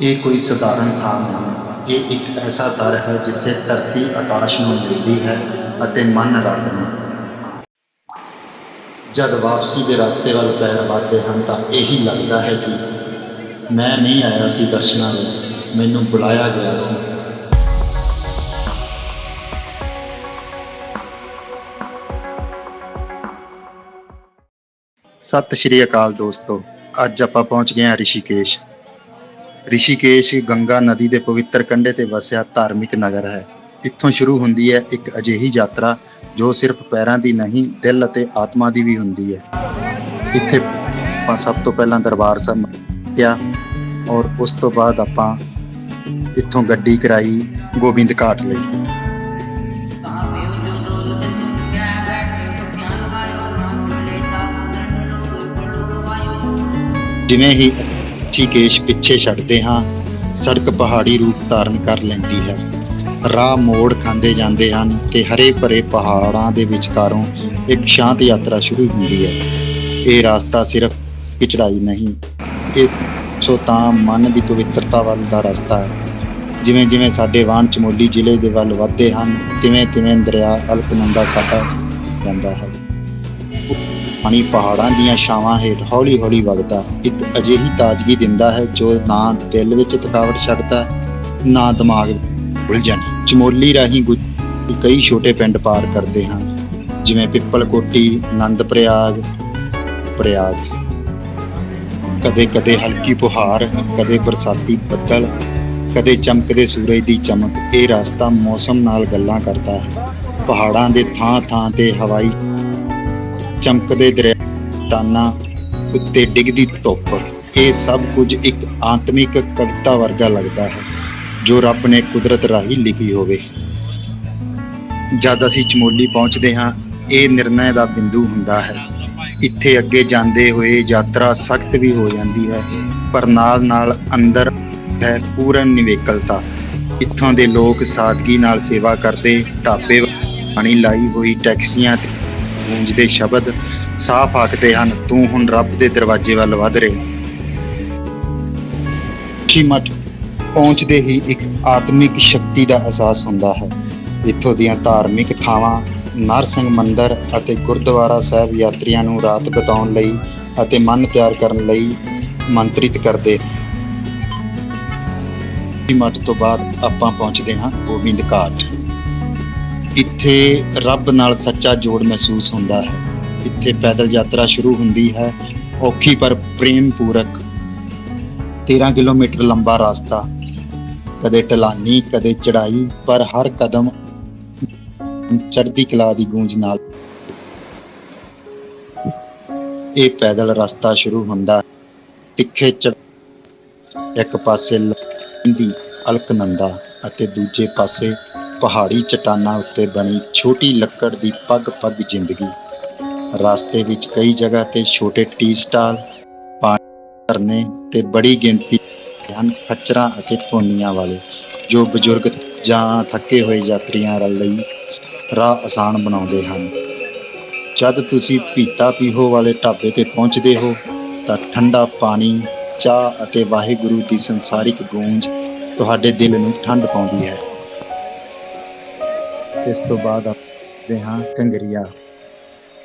ਇਹ ਕੋਈ ਸਧਾਰਨ ਥਾਂ ਨਹੀਂ ਇਹ ਇੱਕ ਐਸਾ ਦਰ ਹੈ ਜਿੱਥੇ ਧਰਤੀ ਆਕਾਸ਼ ਨੂੰ ਮਿਲਦੀ ਹੈ ਅਤੇ ਮਨ ਰੱਬ ਨੂੰ। ਜਦ ਵਾਪਸੀ ਦੇ ਰਸਤੇ ਵੱਲ ਪੈਰ ਵੱਧਦੇ ਹਨ ਤਾਂ ਇਹੀ ਲੱਗਦਾ ਹੈ ਕਿ ਮੈਂ ਨਹੀਂ ਆਇਆ ਸੀ ਦਰਸ਼ਨਾਂ ਲਈ, ਮੈਨੂੰ ਬੁਲਾਇਆ ਗਿਆ ਸੀ। ਸਤਿ ਸ਼੍ਰੀ ਅਕਾਲ ਦੋਸਤੋ, ਅੱਜ ਆਪਾਂ ਪਹੁੰਚ ਗਏ ਹਾਂ ਰਿਸ਼ੀਕੇਸ਼। ਰਿਸ਼ੀਕੇਸ਼ ਗੰਗਾ ਨਦੀ ਦੇ ਪਵਿੱਤਰ ਕੰਢੇ ਤੇ ਵਸਿਆ ਧਾਰਮਿਕ ਨਗਰ ਹੈ। ਇੱਥੋਂ ਸ਼ੁਰੂ ਹੁੰਦੀ ਹੈ ਇੱਕ ਅਜਿਹੀ ਯਾਤਰਾ ਜੋ ਸਿਰਫ ਪੈਰਾਂ ਦੀ ਨਹੀਂ, ਦਿਲ ਅਤੇ ਆਤਮਾ ਦੀ ਵੀ ਹੁੰਦੀ ਹੈ। ਇੱਥੇ ਆਪਾਂ ਸਭ ਤੋਂ ਪਹਿਲਾਂ ਦਰਬਾਰ ਸਾਹਿਬ ਗਿਆ ਔਰ ਉਸ ਤੋਂ ਬਾਅਦ ਆਪਾਂ ਇੱਥੋਂ ਗੱਡੀ ਕਰਾਈ ਗੋਬਿੰਦ ਘਾਟ ਲਈ। ਜਿਵੇਂ ਹੀ ਰਿਸ਼ੀਕੇਸ਼ ਪਿੱਛੇ ਛੱਡਦੇ ਹਾਂ, ਸੜਕ ਪਹਾੜੀ ਰੂਪ ਧਾਰਨ ਕਰ ਲੈਂਦੀ ਹੈ। ਰਾਹ ਮੋੜ ਖਾਂਦੇ ਜਾਂਦੇ ਹਨ ਤੇ ਹਰੇ ਭਰੇ ਪਹਾੜਾਂ ਦੇ ਵਿਚਕਾਰੋਂ ਇੱਕ ਸ਼ਾਂਤ ਯਾਤਰਾ ਸ਼ੁਰੂ ਹੁੰਦੀ ਹੈ। ਇਹ ਰਸਤਾ ਸਿਰਫ ਇੱਕ ਚੜਾਈ ਨਹੀਂ, ਇਸ ਸੋ ਤਾਂ ਮਨ ਦੀ ਪਵਿੱਤਰਤਾ ਵੱਲ ਦਾ ਰਸਤਾ ਹੈ। ਜਿਵੇਂ ਜਿਵੇਂ ਸਾਡੇ ਵਾਣ ਚਮੋਲੀ ਜ਼ਿਲ੍ਹੇ ਦੇ ਵੱਲ ਵਧਦੇ ਹਨ, ਤਿਵੇਂ ਤਿਵੇਂ ਦਰਿਆ ਅਲਕਨੰਦਾ ਸਾਡਾ ਜਾਂਦਾ ਹੈ। ਪਾਣੀ ਪਹਾੜਾਂ ਦੀਆਂ ਛਾਵਾਂ ਹੇਠ ਹੌਲੀ-ਹੌਲੀ ਵਗਦਾ। ਇੱਕ ਅਜਿਹੀ ਤਾਜ਼ਗੀ ਦਿੰਦਾ ਹੈ ਜੋ ਨਾ ਦਿਲ ਵਿੱਚ ਥਕਾਵਟ ਛੱਡਦਾ, ਨਾ ਦਿਮਾਗ ਉਲਝਣ। ਚਮੋਲੀ ਰਾਹੀਂ ਕਈ ਛੋਟੇ ਪਿੰਡ ਪਾਰ ਕਰਦੇ ਹਾਂ ਜਿਵੇਂ ਪਿੱਪਲ ਕੋਟੀ ਆਨੰਦ ਪ੍ਰਯਾਗ ਪ੍ਰਯਾਗ। ਕਦੇ ਕਦੇ ਹਲਕੀ ਪੁਹਾਰ, ਕਦੇ ਬਰਸਾਤੀ ਬੱਦਲ, ਕਦੇ ਚਮਕਦੇ ਸੂਰਜ ਦੀ ਚਮਕ। ਇਹ ਰਸਤਾ ਮੌਸਮ ਨਾਲ ਗੱਲਾਂ ਕਰਦਾ ਹੈ। ਪਹਾੜਾਂ ਦੇ ਥਾਂ ਥਾਂ ਤੇ ਹਵਾਈ ਚਮਕਦੇ ਦਰਿਆ ਟਾਨਾ ਉੱਤੇ ਡਿੱਗਦੀ ਧੁੱਪ। ਇਹ ਸਭ ਕੁਝ ਇੱਕ ਆਤਮਿਕ ਕਵਿਤਾ ਵਰਗਾ ਲੱਗਦਾ ਹੈ, ਜੋ ਰੱਬ ਨੇ ਕੁਦਰਤ ਰਾਹੀਂ ਲਿਖੀ ਹੋਵੇ। ਜਦ ਅਸੀਂ ਚਮੋਲੀ ਪਹੁੰਚਦੇ ਹਾਂ, ਇਹ ਨਿਰਣੈ ਦਾ ਬਿੰਦੂ ਹੁੰਦਾ ਹੈ। ਇੱਥੇ ਅੱਗੇ ਜਾਂਦੇ ਹੋਏ ਯਾਤਰਾ ਸਖਤ ਵੀ ਹੋ ਜਾਂਦੀ ਹੈ, ਪਰ ਨਾਲ ਨਾਲ ਅੰਦਰ ਹੈ ਪੂਰਨ ਨਿਵੇਕਲਤਾ। ਇੱਥੋਂ ਦੇ ਲੋਕ ਸਾਦਗੀ ਨਾਲ ਸੇਵਾ ਕਰਦੇ, ਢਾਬੇ ਪਾਣੀ ਲਾਈ ਹੋਈ ਟੈਕਸੀਆਂ ਤੇ ਗੂੰਜਦੇ ਸ਼ਬਦ ਸਾਫ਼ ਆਖਦੇ ਹਨ, ਤੂੰ ਹੁਣ ਰੱਬ ਦੇ ਦਰਵਾਜ਼ੇ ਵੱਲ ਵਧ ਰਿਹਾ। ਮੱਠ ਪਹੁੰਚਦੇ ਹੀ ਇੱਕ ਆਤਮਿਕ ਸ਼ਕਤੀ ਦਾ ਅਹਿਸਾਸ ਹੁੰਦਾ ਹੈ। ਇੱਥੋਂ ਦੀਆਂ ਧਾਰਮਿਕ ਥਾਵਾਂ, ਨਰਸਿੰਘ ਮੰਦਿਰ ਅਤੇ ਗੁਰਦੁਆਰਾ ਸਾਹਿਬ ਯਾਤਰੀਆਂ ਨੂੰ ਰਾਤ ਬਿਤਾਉਣ ਲਈ ਅਤੇ ਮਨ ਤਿਆਰ ਕਰਨ ਲਈ ਮੰਤਰਿਤ ਕਰਦੇ ਮੱਠ ਤੋਂ ਬਾਅਦ ਆਪਾਂ ਪਹੁੰਚਦੇ ਹਾਂ ਗੋਬਿੰਦ ਘਾਟ। ਇੱਥੇ ਰੱਬ ਨਾਲ ਸੱਚਾ ਜੋੜ ਮਹਿਸੂਸ ਹੁੰਦਾ ਹੈ। ਇੱਥੇ ਪੈਦਲ ਯਾਤਰਾ ਸ਼ੁਰੂ ਹੁੰਦੀ ਹੈ। ਔਖੀ ਪਰ ਪ੍ਰੇਮ ਪੂਰਕ। 13 ਕਿਲੋਮੀਟਰ ਲੰਬਾ ਰਸਤਾ। ਕਦੇ ਢਲਾਨੀ, ਕਦੇ ਚੜਾਈ ਪਰ ਹਰ ਕਦਮ ਚੜ੍ਹਦੀ ਕਲਾ ਦੀ ਗੂੰਜ ਨਾਲ। ਇਹ ਪੈਦਲ ਰਸਤਾ ਸ਼ੁਰੂ ਹੁੰਦਾ ਹੈ। ਤਿੱਖੇ ਚੜ ਇੱਕ ਪਾਸੇ ਲੰਬੀ ਅਲਕਨੰਦਾ ਅਤੇ ਦੂਜੇ ਪਾਸੇ ਪਹਾੜੀ ਚਟਾਨਾਂ ਉੱਤੇ ਬਣੀ ਛੋਟੀ ਲੱਕੜ ਦੀ ਪੱਗ-ਪੱਗ ਜ਼ਿੰਦਗੀ। ਰਸਤੇ ਵਿੱਚ ਕਈ ਜਗ੍ਹਾ ਤੇ ਛੋਟੇ ਟੀ ਸਟਾਲ, ਪਾਣੀ ਕਰਨੇ ਤੇ ਬੜੀ ਗਿਣਤੀ ਹਨ ਖੱਚਰਾਂ ਅਤੇ ਪੋਨੀਆਂ ਵਾਲੇ, ਜੋ ਬਜ਼ੁਰਗ ਜਾਂ ਥੱਕੇ ਹੋਏ ਯਾਤਰੀਆਂ ਲਈ ਰਾਹ ਆਸਾਨ ਬਣਾਉਂਦੇ ਹਨ। ਜਦ ਤੁਸੀਂ ਪੀਤਾ ਪੀਹੋ ਵਾਲੇ ਢਾਬੇ ਤੇ ਪਹੁੰਚਦੇ ਹੋ, ਤਾਂ ਠੰਡਾ ਪਾਣੀ, ਚਾਹ ਅਤੇ ਵਾਹਿਗੁਰੂ ਦੀ ਸੰਸਾਰਿਕ ਗੂੰਜ ਤੁਹਾਡੇ ਦਿਲ ਨੂੰ ਠੰਡ ਪਾਉਂਦੀ ਹੈ। ਇਸ ਤੋਂ ਬਾਅਦ ਆਪਦੇ ਹਾਂ ਕੰਗਰੀਆ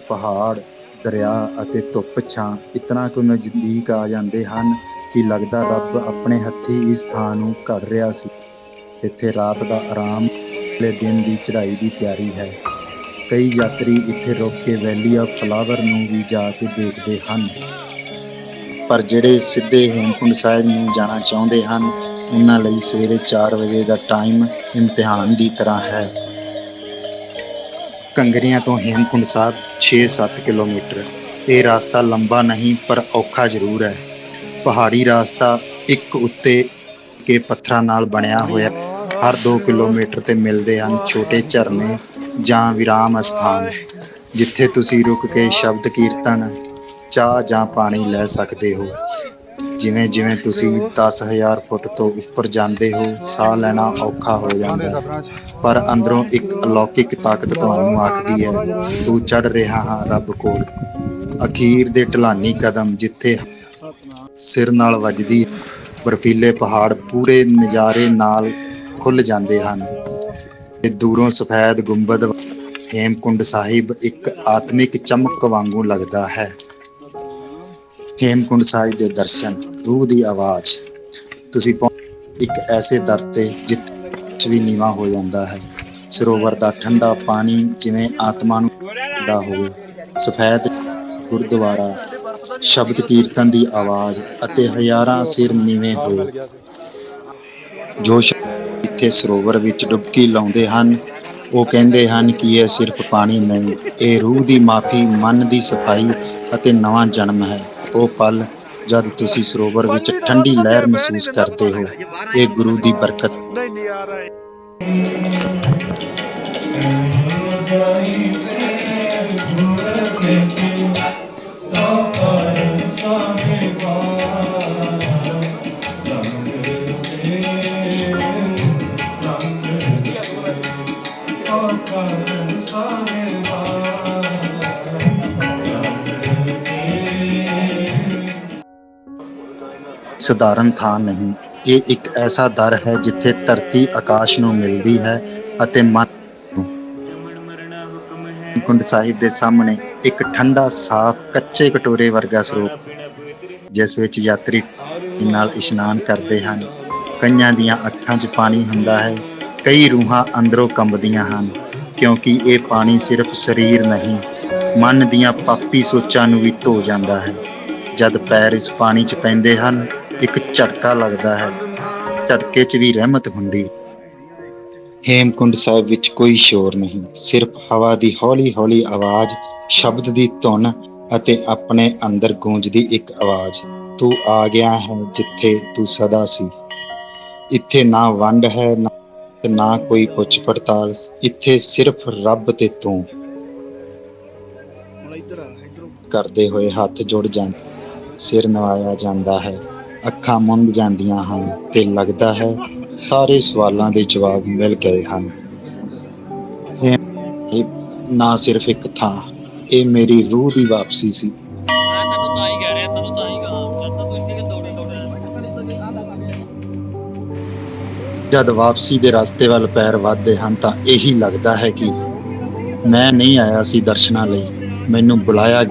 ਪਹਾੜ, ਦਰਿਆ ਅਤੇ ਧੁੱਪ ਛਾਂ। ਇਤਨਾ ਕੁ ਨਜ਼ਦੀਕ ਆ ਜਾਂਦੇ ਹਨ ਕਿ ਲੱਗਦਾ ਰੱਬ ਆਪਣੇ ਹੱਥੀ ਇਸ ਥਾਂ ਨੂੰ ਘੜ ਰਿਹਾ ਸੀ। ਇੱਥੇ ਰਾਤ ਦਾ ਆਰਾਮ ਅਗਲੇ ਦਿਨ ਦੀ ਚੜ੍ਹਾਈ ਦੀ ਤਿਆਰੀ ਹੈ। ਕਈ ਯਾਤਰੀ ਇੱਥੇ ਰੁਕ ਕੇ ਵੈਲੀ ਆਫ ਫਲਾਵਰ ਨੂੰ ਵੀ ਜਾ ਕੇ ਦੇਖਦੇ ਹਨ। ਪਰ ਜਿਹੜੇ ਸਿੱਧੇ ਹੇਮਕੁੰਡ ਸਾਹਿਬ ਨੂੰ ਜਾਣਾ ਚਾਹੁੰਦੇ ਹਨ, ਉਹਨਾਂ ਲਈ ਸਵੇਰੇ 4 ਵਜੇ ਦਾ ਟਾਈਮ ਇਮਤਿਹਾਨ ਦੀ ਤਰ੍ਹਾਂ ਹੈ। ਕੰਗਰੀਆਂ ਤੋਂ ਹੇਮਕੁੰਡ ਸਾਹਿਬ 6-7 ਕਿਲੋਮੀਟਰ। ਇਹ ਰਸਤਾ ਲੰਬਾ ਨਹੀਂ, ਪਰ ਔਖਾ ਜ਼ਰੂਰ ਹੈ। ਪਹਾੜੀ ਰਸਤਾ ਇੱਕ ਉੱਤੇ ਕੇ ਪੱਥਰਾਂ ਨਾਲ ਬਣਿਆ ਹੋਇਆ। ਹਰ 2 ਕਿਲੋਮੀਟਰ ਤੇ ਮਿਲਦੇ ਹਨ ਛੋਟੇ ਝਰਨੇ ਜਾਂ ਵਿਰਾਮ ਸਥਾਨ ਜਿੱਥੇ ਤੁਸੀਂ ਰੁਕ ਕੇ ਸ਼ਬਦ ਕੀਰਤਨ, ਚਾਹ ਜਾਂ ਪਾਣੀ ਲੈ ਸਕਦੇ ਹੋ। ਜਿਵੇਂ ਜਿਵੇਂ ਤੁਸੀਂ 10000 ਫੁੱਟ ਤੋਂ ਉੱਪਰ ਜਾਂਦੇ ਹੋ, ਸਾਹ ਲੈਣਾ ਔਖਾ ਹੋ ਜਾਂਦਾ ਹੈ। ਪਰ ਅੰਦਰੋਂ ਇੱਕ ਅਲੌਕਿਕ ਤਾਕਤ ਤੁਹਾਨੂੰ ਆਖਦੀ ਹੈ, ਤੂੰ ਚੜ ਰਿਹਾ ਹਾਂ ਰੱਬ ਕੋਲ। ਅਖੀਰ ਦੇ ਢਲਾਨੀ ਕਦਮ ਜਿੱਥੇ ਸਿਰ ਨਾਲ ਵੱਜਦੀ ਬਰਫੀਲੇ ਪਹਾੜ ਪੂਰੇ ਨਜ਼ਾਰੇ ਨਾਲ ਖੁੱਲ ਜਾਂਦੇ ਹਨ। ਤੇ ਦੂਰੋਂ ਸਫੈਦ ਗੁੰਬਦ ਹੇਮਕੁੰਡ ਸਾਹਿਬ ਇੱਕ ਆਤਮਿਕ ਚਮਕ ਵਾਂਗੂ ਲੱਗਦਾ ਹੈ। ਹੇਮਕੁੰਡ ਸਾਹਿਬ ਦੇ ਦਰਸ਼ਨ, ਰੂਹ ਦੀ ਆਵਾਜ਼, ਤੁਸੀਂ ਪਹੁੰਚ ਇੱਕ ਐਸੇ ਦਰ ਤੇ ਜਿੱਥੇ ਕੁਛ ਵੀ ਨੀਵਾ ਹੋ ਜਾਂਦਾ ਹੈ। ਸਰੋਵਰ ਦਾ ਠੰਡਾ ਪਾਣੀ ਜਿਵੇਂ ਆਤਮਾ ਨੂੰ ਦਾ ਹੋਵੇ। ਸਫੈਦ ਗੁਰਦੁਆਰਾ, ਸ਼ਬਦ ਕੀਰਤਨ ਦੀ ਆਵਾਜ਼ ਅਤੇ ਹਜ਼ਾਰਾਂ ਸਿਰ ਨੀਵੇਂ ਹੋਏ। ਜੋ ਇੱਥੇ ਸਰੋਵਰ ਵਿੱਚ ਡੁਬਕੀ ਲਾਉਂਦੇ ਹਨ, ਉਹ ਕਹਿੰਦੇ ਹਨ ਕਿ ਇਹ ਸਿਰਫ ਪਾਣੀ ਨਹੀਂ, ਇਹ ਰੂਹ ਦੀ ਮਾਫੀ, ਮਨ ਦੀ ਸਫ਼ਾਈ ਅਤੇ ਨਵਾਂ ਜਨਮ ਹੈ। ਉਹ ਪਲ ਜਦ ਤੁਸੀਂ ਸਰੋਵਰ ਵਿੱਚ ਠੰਡੀ ਲਹਿਰ ਮਹਿਸੂਸ ਕਰਦੇ ਹੋ। ਇਹ ਗੁਰੂ ਦੀ ਬਰਕਤ। ਨਹੀਂ ਨਹੀਂ ਆ ਰਹਾ। ਹੈ ਸਧਾਰਨ ਥਾਂ ਨਹੀਂ। ਇਹ ਇੱਕ ਐਸਾ ਦਰ ਹੈ ਜਿੱਥੇ ਧਰਤੀ ਆਕਾਸ਼ ਨੂੰ ਮਿਲਦੀ ਹੈ ਅਤੇ ਮਨ ਕੁੰਡ ਸਾਹਿਬ ਦੇ ਸਾਹਮਣੇ ਇੱਕ ਠੰਡਾ, ਸਾਫ਼, ਕੱਚੇ ਕਟੋਰੇ ਵਰਗਾ ਸਰੋਵਰ ਜਿਸ ਵਿੱਚ ਯਾਤਰੀ ਨਾਲ ਇਸ਼ਨਾਨ ਕਰਦੇ ਹਨ। ਕਈਆਂ ਦੀਆਂ ਅੱਖਾਂ 'ਚ ਪਾਣੀ ਹੁੰਦਾ ਹੈ, ਕਈ ਰੂਹਾਂ ਅੰਦਰੋਂ ਕੰਬਦੀਆਂ ਹਨ, ਕਿਉਂਕਿ ਇਹ ਪਾਣੀ ਸਿਰਫ ਸਰੀਰ ਨਹੀਂ, ਮਨ ਦੀਆਂ ਪਾਪੀ ਸੋਚਾਂ ਨੂੰ ਵੀ ਧੋ ਜਾਂਦਾ ਹੈ। ਜਦ ਪੈਰ ਇਸ ਪਾਣੀ 'ਚ ਪੈਂਦੇ ਹਨ ਇੱਕ ਝਟਕਾ ਲੱਗਦਾ ਹੈ। ਝਟਕੇ 'ਚ ਵੀ ਰਹਿਮਤ ਹੁੰਦੀ। ਹੇਮਕੁੰਡ ਸਾਹਿਬ ਵਿੱਚ ਕੋਈ ਸ਼ੋਰ ਨਹੀਂ। ਸਿਰਫ ਹਵਾ ਦੀ ਹੌਲੀ-ਹੌਲੀ ਆਵਾਜ਼, ਸ਼ਬਦ ਦੀ ਧੁਨ ਅਤੇ ਆਪਣੇ ਅੰਦਰ ਗੂੰਜਦੀ ਇੱਕ ਆਵਾਜ਼। ਤੂੰ ਆ ਗਿਆ ਹੈ ਜਿੱਥੇ ਤੂੰ ਸਦਾ ਸੀ। ਇੱਥੇ ਨਾ ਵੰਡ ਹੈ, ਨਾ ਕੋਈ ਪੁੱਛ ਪੜਤਾਲ ਇੱਥੇ ਸਿਰਫ ਰੱਬ ਤੇ ਤੂੰ। ਕਰਦੇ ਹੋਏ ਹੱਥ ਜੁੜ ਜਾਂਦੇ ਸਿਰ ਨਵਾਇਆ ਜਾਂਦਾ ਹੈ। ਅੱਖਾਂ ਮੁੰਦ ਜਾਂਦੀਆਂ ਹਨ ਤੇ ਲੱਗਦਾ ਹੈ ਸਾਰੇ ਸਵਾਲਾਂ ਦੇ ਜਵਾਬ ਮਿਲ ਗਏ ਹਨ। ਇਹ ਨਾ ਸਿਰਫ ਇੱਕ ਥਾਂ, ਇਹ ਮੇਰੀ ਰੂਹ ਦੀ ਵਾਪਸੀ ਸੀ। ਜਦ ਵਾਪਸੀ ਦੇ ਰਸਤੇ ਵੱਲ ਪੈਰ ਵੱਧਦੇ ਹਨ ਤਾਂ ਇਹੀ ਲੱਗਦਾ ਹੈ ਕਿ ਮੈਂ ਨਹੀਂ ਆਇਆ ਸੀ ਦਰਸ਼ਨਾਂ ਲਈ। ਮੈਨੂੰ ਬੁਲਾਇਆ